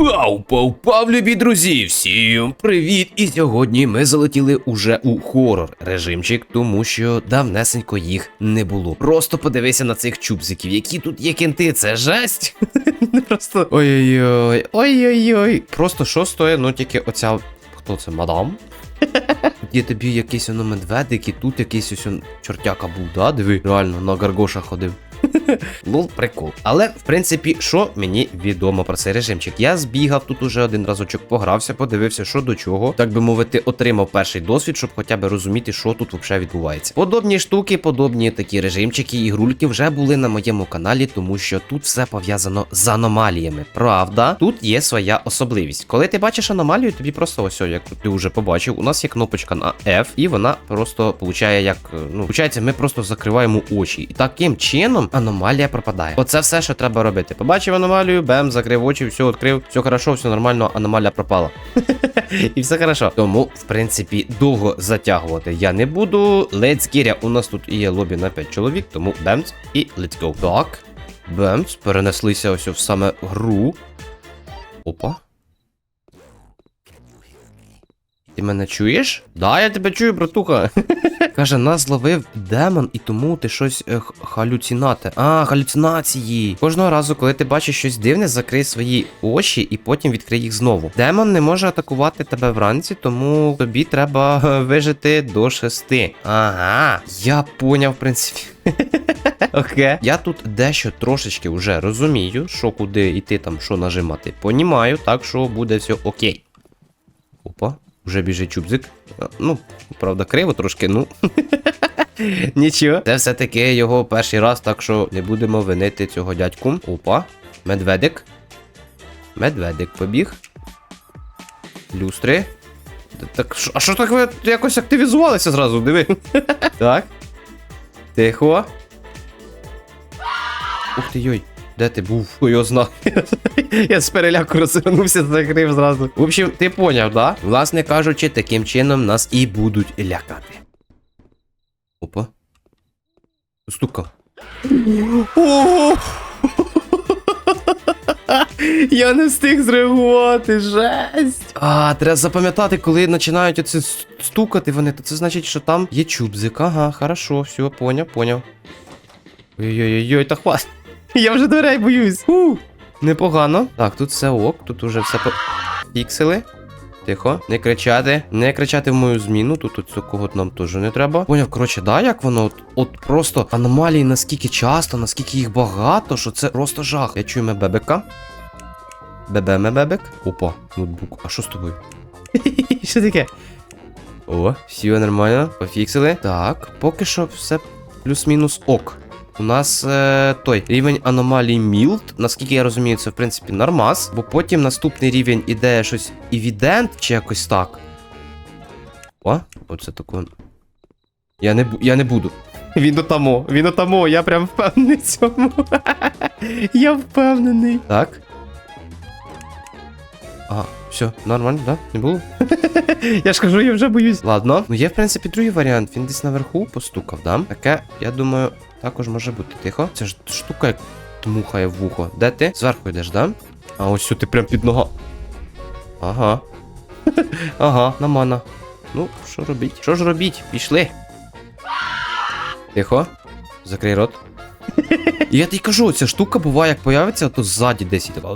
Пау, пау, пау, любі друзі! Всім привіт! І сьогодні ми залетіли уже у хорор режимчик, тому що давнесенько їх не було. Просто подивися на цих чубзиків, які тут є кенти, це жесть. Просто ой-ой-ой, ой-ой-ой. Просто що стоїть, ну тільки оця. Хто це, мадам? Є тобі якийсь воно медведик, і тут якийсь ось чортяка був, да? Диви, реально на гаргоша ходив. Лол, прикол. Але, в принципі, що мені відомо про цей режимчик? Я збігав тут уже один разочок, погрався, подивився, що до чого. Так би мовити, отримав перший досвід, щоб хоча б розуміти, що тут взагалі відбувається. Подобні штуки, подобні такі режимчики, ігрульки вже були на моєму каналі, тому що тут все пов'язано з аномаліями. Правда, тут є своя особливість. Коли ти бачиш аномалію, тобі просто ось, як ти вже побачив, у нас є кнопочка на F, і вона просто получає як. е, Ну, получається, ми просто закриваємо очі. І таким чином аномалія пропадає. Оце все, що треба робити. Побачив аномалію, бем, закрив очі, все відкрив, все хорошо, все нормально, аномалія пропала. І все хорошо. Тому, в принципі, довго затягувати я не буду. Let's get it. У нас тут є лобі на 5 чоловік, тому бемц і let's go. Так. Бемц, перенеслися ось в саме гру. Опа. Ти мене чуєш? Да, я тебе чую, братуха. Каже, нас зловив демон, і тому ти щось е, халюцінати. А, халюцинації. Кожного разу, коли ти бачиш щось дивне, закрий свої очі і потім відкрий їх знову. Демон не може атакувати тебе вранці, тому тобі треба е, вижити до шести. Ага, я поняв, в принципі. Окей. Я тут дещо трошечки вже розумію, що куди йти там, що нажимати. Понімаю, так що буде все окей. Вже біжить чубзик. Ну, правда, криво трошки, ну. Нічого. Це все-таки його перший раз, так що не будемо винити цього дядьку. Опа, медведик. Медведик побіг. Люстри. Так, а що так ви якось активізувалися зразу? Диви. Так. Тихо. Ух ти йой. Де ти був? Ой, його знав. Я з переляку розвернувся, закрив зразу. В общем, ти поняв, да? Власне кажучи, таким чином нас і будуть лякати. Опа. Стукав. О! Я не встиг зреагувати, жесть. А, треба запам'ятати, коли починають оце стукати вони, то це значить, що там є чубзик. Ага, хорошо, все, поняв, поняв. Ой-ой-ой, та хваст. Я вже дверей боюсь. Фу. Непогано. Так, тут все ок, тут уже все по. Піксели. Тихо, не кричати, не кричати в мою зміну. Тут, тут цього нам теж не треба. Поняв, коротше, да, як воно от, от просто аномалії наскільки часто, наскільки їх багато, що це просто жах. Я чую мебебека. Бебеме бебек. Опа, ноутбук. А що з тобою? Що таке? О, все нормально, пофіксили. Так, поки що все плюс-мінус ок. У нас е, той рівень аномалій мілд, наскільки я розумію, це в принципі нормас, бо потім наступний рівень іде щось івідент чи якось так. О, оце тако. Я не, я не буду. Він отамо, він отамо, я прям впевнений в цьому. я впевнений. Так. Ага, все, нормально, да? Не було? я ж кажу, я вже боюсь. Ладно. Ну є, в принципі, другий варіант. Він десь наверху постукав, да? Таке, я думаю, також може бути. Тихо. Це ж штука як дмухає в вухо. Де ти? Зверху йдеш, да? А ось сюди прям під нога. Ага. ага, намана. Ну, що робіть? Що ж робіть? Пішли. Тихо. Закрий рот. Я тобі кажу, ця штука буває, як появиться, то ззаді десь і така.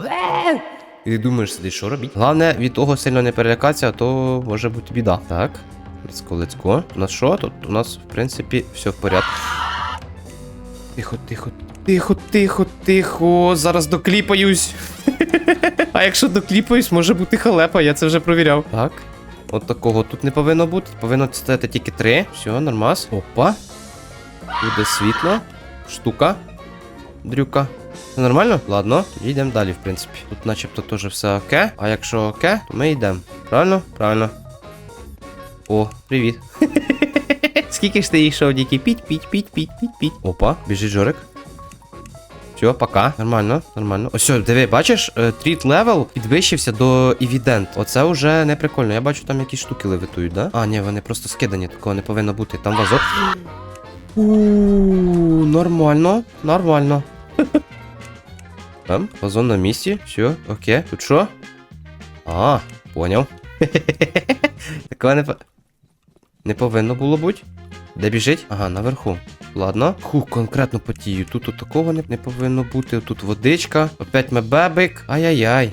І ти думаєш, сидиш, що робіть? Головне, від того сильно не перелякатися, а то може бути біда. Так. Let's go, let's. У нас що? Тут у нас, в принципі, все в порядку. Тихо, тихо, тихо, тихо, тихо. Зараз докліпаюсь. а якщо докліпаюсь, може бути халепа, я це вже провіряв. Так. От такого тут не повинно бути. Повинно стояти тільки три. Все, нормас. Опа. Буде світло. Штука. Дрюка. Все нормально? Ладно, йдемо далі, в принципі. Тут начебто теж все оке. А якщо оке, то ми йдемо. Правильно? Правильно. О, привіт. Скільки ж ти йшов, діки? Піть, піть, піть, піть, піть, піть. Опа, біжить Жорик. Все, пока. Нормально, нормально. Ось, диви, бачиш, е, тріт левел підвищився до Івідент. Оце вже не прикольно. Я бачу, там якісь штуки левитують, да? А, ні, вони просто скидані, такого не повинно бути. Там вазок. Ууу, нормально, нормально. Там, вазон на місці, все, окей. Тут що? А, поняв. Такого не, не повинно було бути. Де біжить? Ага, наверху. Ладно. Хух, конкретно потію. Тут от такого не, не повинно бути. Тут водичка. Опять мебебик. Ай-яй-яй.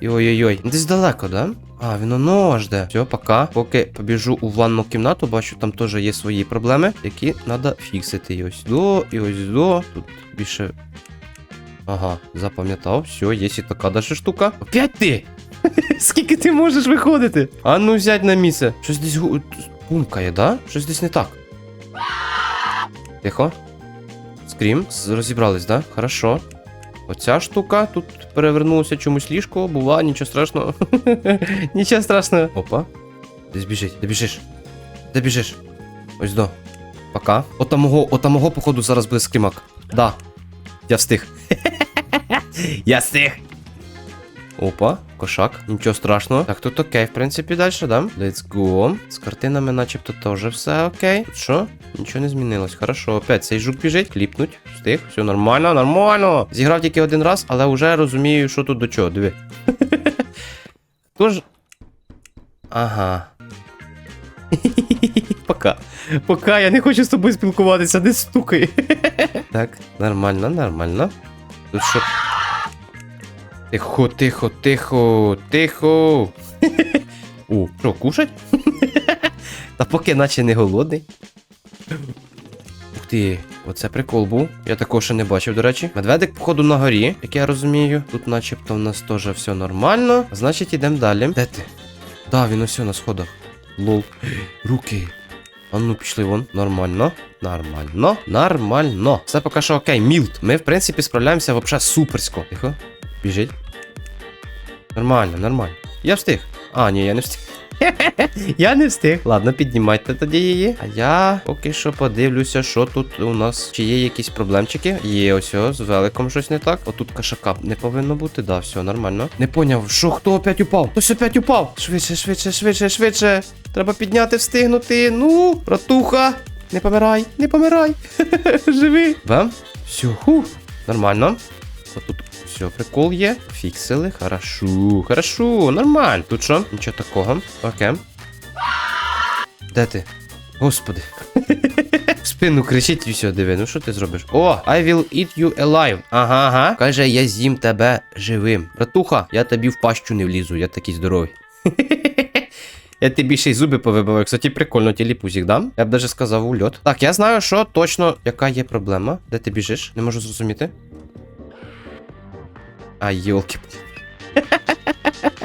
І Ой-ой-ой. Десь далеко, да? А, він оно жде. Все, пока. Поки побіжу у ванну кімнату, бачу, там теж є свої проблеми, які треба фіксити. І ось до, і ось до. Тут більше. Ага, запам'ятав. Все, є і така даже штука. Опять ти! Скільки ти можеш виходити? А ну сядь на місце. Щось десь гу- пумкає, да? Щось десь не так. Тихо. Скрім. Розібрались, да? Хорошо. Оця штука тут перевернулося чомусь ліжко, бува, нічого страшного. нічого страшного. Опа. Десь біжить, де біжиш? Де біжиш? Ось до. Пока. Отамого, отамого, походу, зараз буде скрімак. Да. Я встиг. Я встиг. Опа, кошак, нічого страшного. Так, тут окей, в принципі, далі, да? Let's go. З картинами начебто теж все окей. Тут що? Нічого не змінилось. Хорошо, опять цей жук біжить, кліпнуть. Встиг, все нормально, нормально. Зіграв тільки один раз, але вже розумію, що тут до чого. Диви. Тож. Ага. Пока. Пока, я не хочу з тобою спілкуватися, не стукай. так, нормально, нормально. Тут що. Тихо, тихо, тихо, тихо. О, що, кушать? Та поки наче не голодний. Ух ти, оце прикол був. Я такого ще не бачив, до речі. Медведик, походу, на горі, як я розумію. Тут начебто в нас теж все нормально. Значить, ідемо далі. Де ти? Да, він ось на сходах. Лол. Руки. А ну пішли вон. Нормально. Нормально. Нормально. Все поки що окей. Мілд. Ми, в принципі, справляємося вообще суперсько. Тихо. Біжить. Нормально, нормально. Я встиг. А, ні, я не встиг. я не встиг. Ладно, піднімайте тоді її. А я поки що подивлюся, що тут у нас. Чи є якісь проблемчики? Є ось з великом щось не так. Отут кашака не повинно бути. Да, все нормально. Не поняв, що хто опять упав? Хтось опять упав. Швидше, швидше, швидше, швидше. Треба підняти, встигнути. Ну, братуха. Не помирай, не помирай. Живи. Вам? Все, ху. Нормально. Отут все, прикол є. Фіксили. Хорошо, хорошо, нормально. Тут що? Нічого такого. Окей. Де ти? Господи. В спину кричить і все, диви, ну що ти зробиш? О, I will eat you alive. Ага, ага. Каже, я з'їм тебе живим. Братуха, я тобі в пащу не влізу, я такий здоровий. Я тобі ще й зуби повибиваю. Кстати, прикольно, тіліпузік дам. Я б даже сказав ульот. Так, я знаю, що точно яка є проблема. Де ти біжиш? Не можу зрозуміти. А, йолки.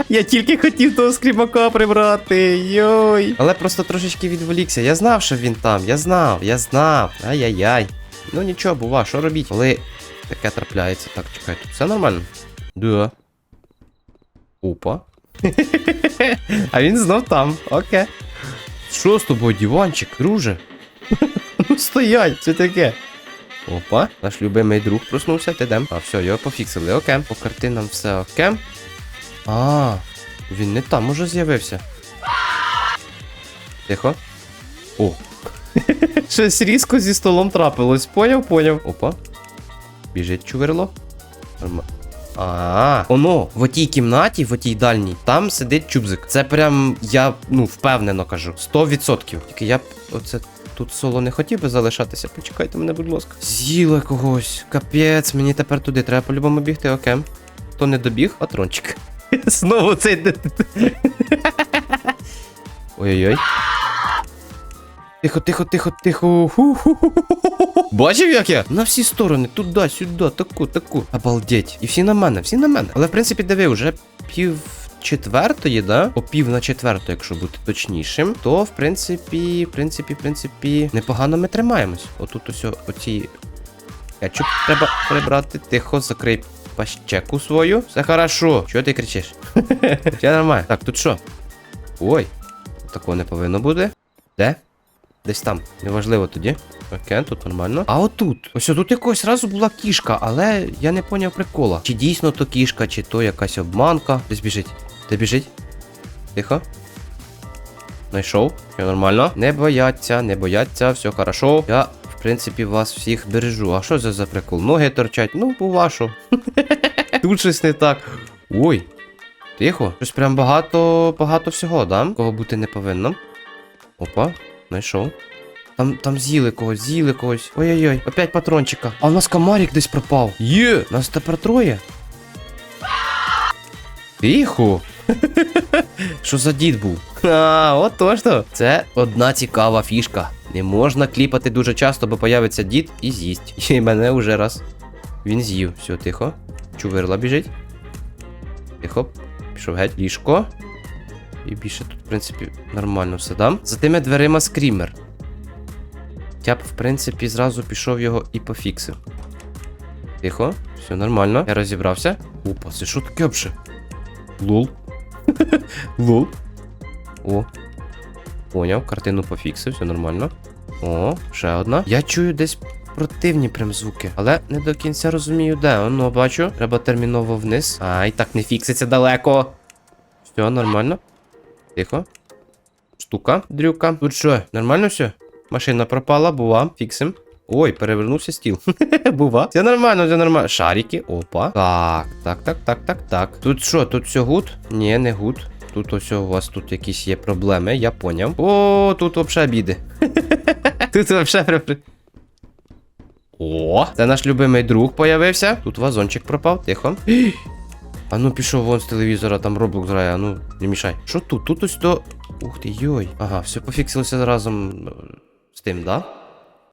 Я тільки хотів того скрімака прибрати. Йой. Але просто трошечки відволікся. Я знав, що він там. Я знав, я знав. Ай-яй-яй. Ну нічого, бува, що робіть? Коли таке трапляється. Так, чекай, тут все нормально? Да. Опа. а він знов там. Окей. Що з тобою, диванчик, друже? ну стоять, це таке. Опа, наш любимий друг проснувся, ти дем. А, все, його пофіксили, окей. По картинам все окей. А, він не там уже з'явився. Тихо. О. Щось різко зі столом трапилось. Поняв, поняв. Опа. Біжить чуверло. А, оно, в отій кімнаті, в отій дальній, там сидить чубзик. Це прям я ну впевнено кажу. 100%. Тільки я оце тут соло не хотів би залишатися. Почекайте мене, будь ласка. З'їли когось. Капець, мені тепер туди треба по-любому бігти, окей. Хто не добіг, патрончик. Знову цей. Ой-ой-ой. Тихо, тихо, тихо, тихо. Бачив, як я? На всі сторони, туди, сюди, таку, таку. Обалдеть. І всі на мене, всі на мене. Але в принципі, диви, вже пів четвертої, да? О пів на четверту, якщо бути точнішим, то в принципі, в принципі, в принципі, непогано ми тримаємось. Отут ось оці. Кетчуп треба прибрати. Тихо, закрий пащеку свою. Все хорошо. Чого ти кричиш? Все нормально. Так, тут що? Ой, такого не повинно бути. Де? Десь там. Неважливо тоді. Окей, тут нормально. А отут. Ось тут якось разу була кішка, але я не поняв прикола. Чи дійсно то кішка, чи то якась обманка. Десь біжить. Де біжить? Тихо. Знайшов. Все нормально. Не бояться, не бояться, все хорошо. Я, в принципі, вас всіх бережу. А що це за прикол? Ноги торчать? Ну, по вашу. Тут щось не так. Ой. Тихо. Щось прям багато, багато всього, да? Кого бути не повинно. Опа, знайшов. Там, там з'їли когось, з'їли когось. Ой-ой-ой, опять патрончика. А у нас комарик десь пропав. Є, нас тепер троє. Тихо. Що за дід був? А, от точно. Це одна цікава фішка. Не можна кліпати дуже часто, бо появиться дід і з'їсть. І мене уже раз. Він з'їв. Все, тихо. Чувирла біжить. Тихо. Пішов геть. Ліжко. І більше тут, в принципі, нормально все дам. За тими дверима скрімер. Я б, в принципі, зразу пішов його і пофіксив. Тихо, все нормально. Я розібрався. Опа, це що таке вже? Лол. Лол. О. Поняв, картину пофіксив, все нормально. О, ще одна. Я чую десь противні прям звуки, але не до кінця розумію, де. Оно бачу. Треба терміново вниз. Ай, так не фікситься далеко. Все, нормально. Тихо. Штука, дрюка. Тут що, нормально все? Машина пропала, бува. Фіксим. Ой, перевернувся стіл. Бува. Все нормально, все нормально. Шарики, опа. Так, так, так, так, так, так. Тут що, тут все гуд? Ні, не гуд. Тут ось у вас тут якісь є проблеми, я поняв. О, тут взагалі біди. Тут взагалі. О, це наш любимий друг появився. Тут вазончик пропав, тихо. А ну пішов вон з телевізора, там Roblox грає, а ну не мішай. Що тут? Тут ось то. Ух ти, йой. Ага, все пофіксилося разом е, з тим, да?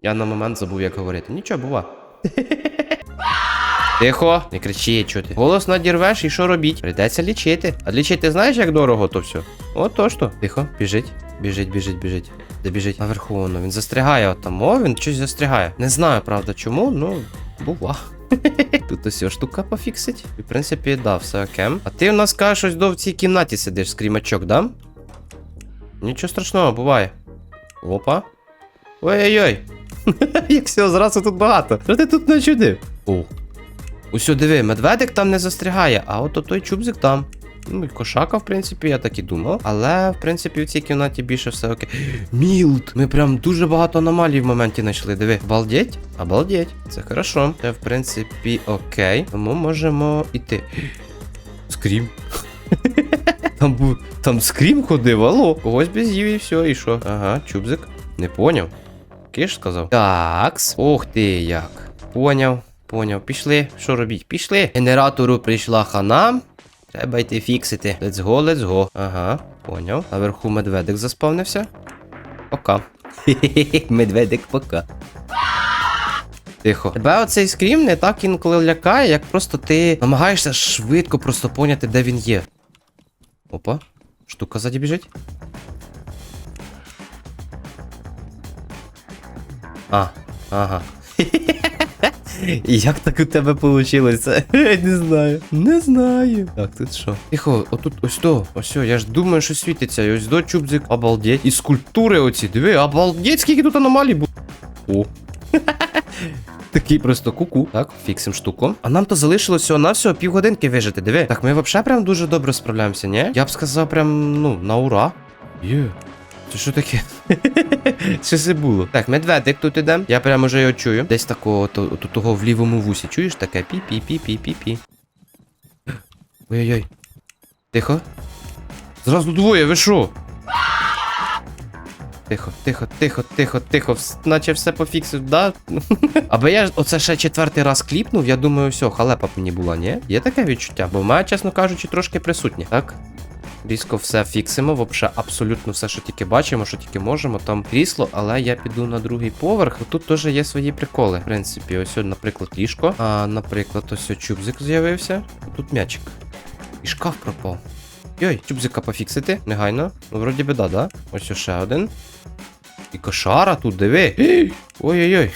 Я на момент забув, як говорити. Нічого, бува. Тихо, не кричи, чо ти. Голос надірвеш і що робіть? Прийдеться лічити. А лічити знаєш, як дорого то все? От то що. Тихо, біжить, біжить, біжить, біжить. Де біжить? Наверху воно. Він застрягає отам. О, він щось застрягає. Не знаю, правда, чому, ну, бува. Тут ось штука пофіксить. І, в принципі, да, все окей. А ти у нас кажеш, ось до в цій кімнаті сидиш, скрімачок, да? Нічого страшного, буває. Опа. Ой-ой-ой. Як всього зразу тут багато. Що ти тут начудив? О. Усьо, диви, медведик там не застрягає, а от той чубзик там. Ну, і кошака, в принципі, я так і думав. Але, в принципі, в цій кімнаті більше все окей. Мілд! Ми прям дуже багато аномалій в моменті знайшли. Диви. Обалдеть? Обалдеть. Це хорошо. Це, в принципі, окей. Тому можемо іти. Скрім. Там був. Там скрім ходив, алло. Когось без з'їв і все, і що? Ага, чубзик. Не поняв. Киш сказав. Такс. Ох ти як. Поняв. Поняв. Пішли. Що робіть? Пішли. Генератору прийшла хана. Треба йти фіксити. Let's go, let's go. Ага, поняв. Наверху медведик заспавнився. Пока. Хе-хе-хе, медведик пока. Тихо. Тебе оцей скрім не так інколи лякає, як просто ти намагаєшся швидко просто поняти, де він є. Опа. Штука ззаді біжить. А, ага. Як так у тебе вийшло? Не знаю. Не знаю. Так, тут що? Тихо, отут ось то. Ось, я ж думаю, що світиться. Ось до чубзик. Обалдеть. І скульптури оці. Диви, обалдеть, скільки тут аномалій було. О. Такий просто куку. Так, фіксим штуку. А нам то залишилося на всього півгодинки вижити. Диви. Так, ми взагалі прям дуже добре справляємося, ні? Я б сказав, прям, ну, на ура. Є. Це що таке? Що це було? Так, медведик тут іде. Я прямо вже його чую. Десь такого то, того в лівому вусі. Чуєш таке? Пі-пі-пі-пі-пі-пі. Ой-ой-ой. Тихо. Зразу двоє, ви що? Тихо, тихо, тихо, тихо, тихо. Наче все пофіксив, да? Аби я оце ще четвертий раз кліпнув, я думаю, все, халепа мені була, ні? Є таке відчуття, бо в мене, чесно кажучи, трошки присутнє. Так. Різко все фіксимо, вообще абсолютно все, що тільки бачимо, що тільки можемо. Там крісло, але я піду на другий поверх. Тут теж є свої приколи. В принципі, ось, наприклад, ліжко. А, наприклад, ось чубзик з'явився. Тут м'ячик. І шкаф пропав. Йой, чубзика пофіксити, негайно. Ну, вроді би, да, да? Ось ще один. І кошара тут, диви. Ой-ой-ой.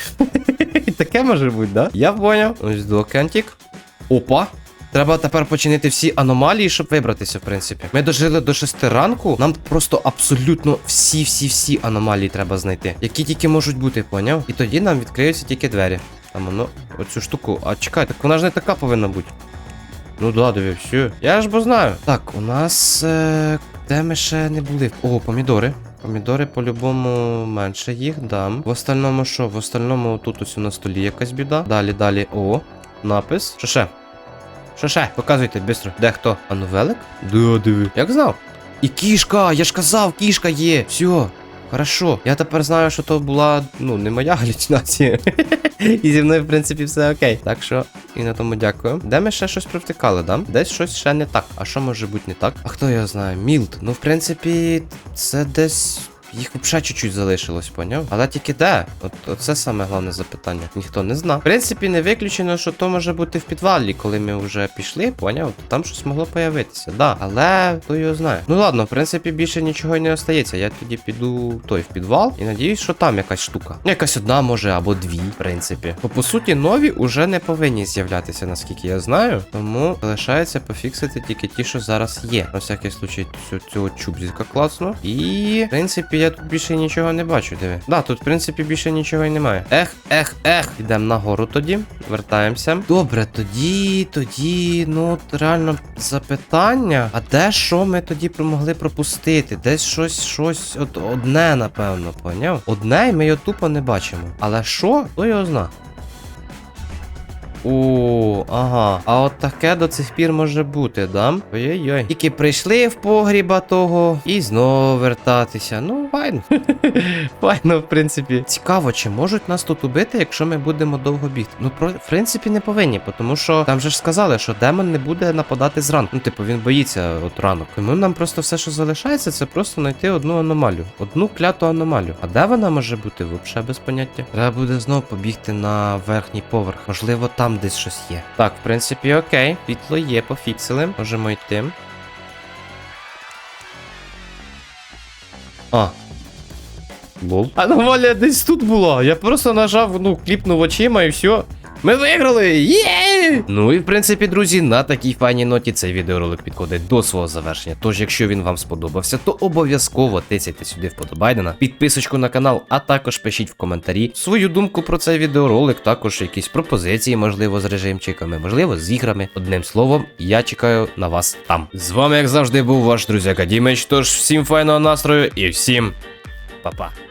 Таке може бути, да? Я поняв. Ось до кентик. Опа. Треба тепер починити всі аномалії, щоб вибратися, в принципі. Ми дожили до 6 ранку. Нам просто абсолютно всі-всі-всі аномалії треба знайти. Які тільки можуть бути, поняв? І тоді нам відкриються тільки двері. Там воно, оцю штуку. А чекай, так вона ж не така повинна бути. Ну да, диви, все. Я ж бо знаю. Так, у нас. Е... Де ми ще не були? О, помідори. Помідори по-любому менше їх дам. В остальному що? В остальному тут ось на столі якась біда. Далі, далі. О, напис. Що ще? Що ще? Показуйте бистро. Де хто? А ну велик? Да, диви. Як знав? І кішка! Я ж казав, кішка є. Все. Хорошо, я тепер знаю, що то була, ну, не моя галюцинація. І зі мною, в принципі, все окей. Так що, і на тому дякую. Де ми ще щось провтикали, да? Десь щось ще не так. А що може бути не так? А хто його знає? Мілд. Ну, в принципі, це десь. Їх взагалі чуть-чуть залишилось, поняв? Але тільки де? От це саме головне запитання. Ніхто не знав. В принципі, не виключено, що то може бути в підвалі, коли ми вже пішли, поняв? Там щось могло появитися. Да. Але хто його знає. Ну ладно, в принципі, більше нічого й не остається. Я тоді піду той в підвал і надіюсь, що там якась штука. Якась одна може або дві, в принципі. Бо по суті, нові уже не повинні з'являтися, наскільки я знаю. Тому залишається пофіксити тільки ті, що зараз є. На всякий случай цю- цього чубзика класно. І в принципі, я тут більше нічого не бачу. Диви. Да, тут в принципі більше нічого і немає. Ех, ех, ех. Йдемо нагору тоді. Вертаємося. Добре, тоді, тоді, ну реально запитання. А де що ми тоді могли пропустити? Десь щось, щось от одне, напевно, поняв? Одне, і ми його тупо не бачимо. Але що, то його зна. О, ага. А от таке до цих пір може бути, да? Ой-ой-ой. Тільки прийшли в погріба того і знову вертатися. Ну, файно. файно, в принципі. Цікаво, чи можуть нас тут убити, якщо ми будемо довго бігти? Ну, про, в принципі, не повинні, тому що там же ж сказали, що демон не буде нападати зранку. Ну, типу, він боїться от ранок. Тому нам просто все, що залишається, це просто знайти одну аномалію. Одну кляту аномалію. А де вона може бути? Взагалі без поняття. Треба буде знову побігти на верхній поверх. Можливо, там десь щось є. Так, в принципі, окей. Світло є, пофіксили. Можемо йти. А. Лол. Аномалія десь тут була. Я просто нажав, ну, кліпнув очима і все. Ми виграли! Є! Ну і в принципі, друзі, на такій файній ноті цей відеоролик підходить до свого завершення. Тож, якщо він вам сподобався, то обов'язково тицяйте сюди вподобайдена, підписочку на канал, а також пишіть в коментарі свою думку про цей відеоролик, також якісь пропозиції, можливо, з режимчиками, можливо, з іграми. Одним словом, я чекаю на вас там. З вами, як завжди, був ваш друзяка Дімич. Тож всім файного настрою і всім па-па.